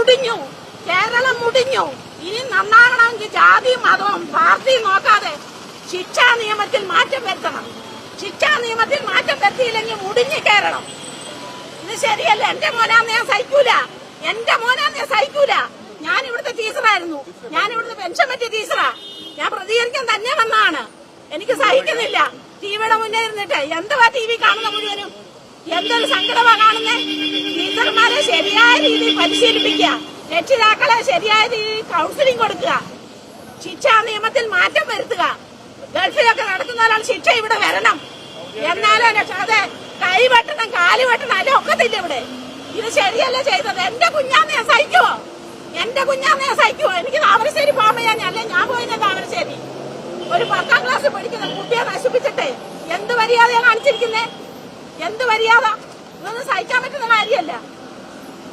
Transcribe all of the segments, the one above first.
മുടിഞ്ഞു. കേരളം മുടിഞ്ഞു. ഇനി നന്നാകണമെങ്കിൽ ജാതിയും മതവും പാർട്ടി നോക്കാതെ ശിക്ഷാ നിയമത്തിൽ മാറ്റം വരുത്തണം. ശിക്ഷാ നിയമത്തിൽ മാറ്റം വരുത്തിയില്ലെങ്കിൽ മുടിഞ്ഞു കേരളം ഇത് ശരിയല്ല. എന്റെ മോനാന്ന് ഞാൻ സഹിക്കൂല. എന്റെ മോനാന്ന് ഞാൻ സഹിക്കൂല. ഞാൻ ഇവിടുത്തെ ടീച്ചറായിരുന്നു. ഞാൻ ഇവിടുത്തെ പെൻഷൻ പറ്റിയ ടീച്ചറാ. ഞാൻ പ്രതികരിക്കാൻ തന്നെ വന്നതാണ്. എനിക്ക് സഹിക്കുന്നില്ല. ടിവിയുടെ മുന്നേ ഇരുന്നിട്ട് എന്തുവാ ടി വി കാണുന്ന മുഴുവനും? എന്തൊരു സങ്കടമാ കാണുന്നേ? ശരിയായ രീതിയിൽ പരിശീലിപ്പിക്കുക. രക്ഷിതാക്കളെ ശരിയായ രീതിയിൽ കൗൺസിലിംഗ് കൊടുക്കുക. ശിക്ഷാ നിയമത്തിൽ മാറ്റം വരുത്തുക. ഗൾഫിലൊക്കെ നടക്കുന്നവരാണ് ശിക്ഷ ഇവിടെ വരണം. എന്നാലും അതെ കൈ വെട്ടണം കാൽ വെട്ടണം അല്ല ഒക്കത്തില്ല ഇവിടെ. ഇത് ശരിയല്ല ചെയ്തത്? എന്റെ കുഞ്ഞാന്ന് സഹിക്കുവോ? എന്റെ കുഞ്ഞാന്ന് സഹിക്കുവോ? എനിക്ക് താമരശ്ശേരി പോകാൻ ഞാൻ അല്ലെ? ഞാൻ പോയില്ല താമരശ്ശേരി. ഒരു പത്താം ക്ലാസ് പഠിക്കുന്ന കുട്ടിയെ നശിപ്പിച്ചിട്ടേ. എന്ത് മര്യാദയാണ് കാണിച്ചിരിക്കുന്നേ? എന്ത് മര്യാദ? ഇതൊന്നും സഹിക്കാൻ പറ്റുന്ന കാര്യമല്ല.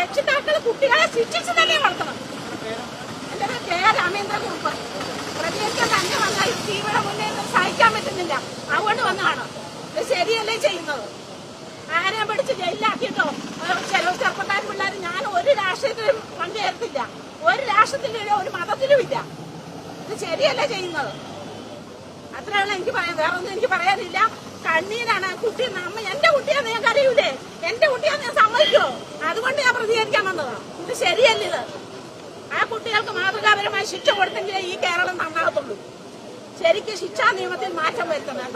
രക്ഷിതാക്കൾ കുട്ടികളെ ശിക്ഷിച്ച് തന്നെ വളർത്തണം. എന്റെ പേര് കെ രാമേന്ദ്ര കുറുപ്പ് പ്രതികരിക്കാൻ തന്നെ വന്നാൽ തീവ്ര മുന്നേ സഹിക്കാൻ പറ്റുന്നില്ല. അതുകൊണ്ട് വന്നതാണ്. ഇത് ശരിയല്ലേ ചെയ്യുന്നത്? ആരെയും പിടിച്ച് ജയിലാക്കിയിട്ടോ ചെലവ് ചില ചെറുപ്പക്കാരും പിള്ളേർ ഞാൻ ഒരു രാഷ്ട്രീയത്തിലും പങ്കുചേർത്തില്ല ഒരു രാഷ്ട്രത്തിലും ഒരു മതത്തിലും ഇല്ല. ഇത് ശരിയല്ലേ ചെയ്യുന്നത്? അത്രയുള്ള എനിക്ക് പറയാൻ വേറെ ഒന്നും എനിക്ക് പറയാനില്ല. കണ്ണീരാണ് കുട്ടി നമ്മ എന്റെ കുട്ടിയാന്ന് ഞാൻ കരയൂലേ എന്റെ കുട്ടിയാന്ന് ഞാൻ സമ്മതിക്കോ? അതുകൊണ്ട് പ്രതികരിക്കാൻ വന്നതാണ് ഇത് ശരിയല്ല ഇത്. ആ കുട്ടികൾക്ക് മാതൃകാപരമായ ശിക്ഷ കൊടുത്തെങ്കിലേ ഈ കേരളം നന്നാകത്തുള്ളൂ. ശരിക്കും ശിക്ഷാ നിയമത്തിൽ മാറ്റം വരുത്തണം.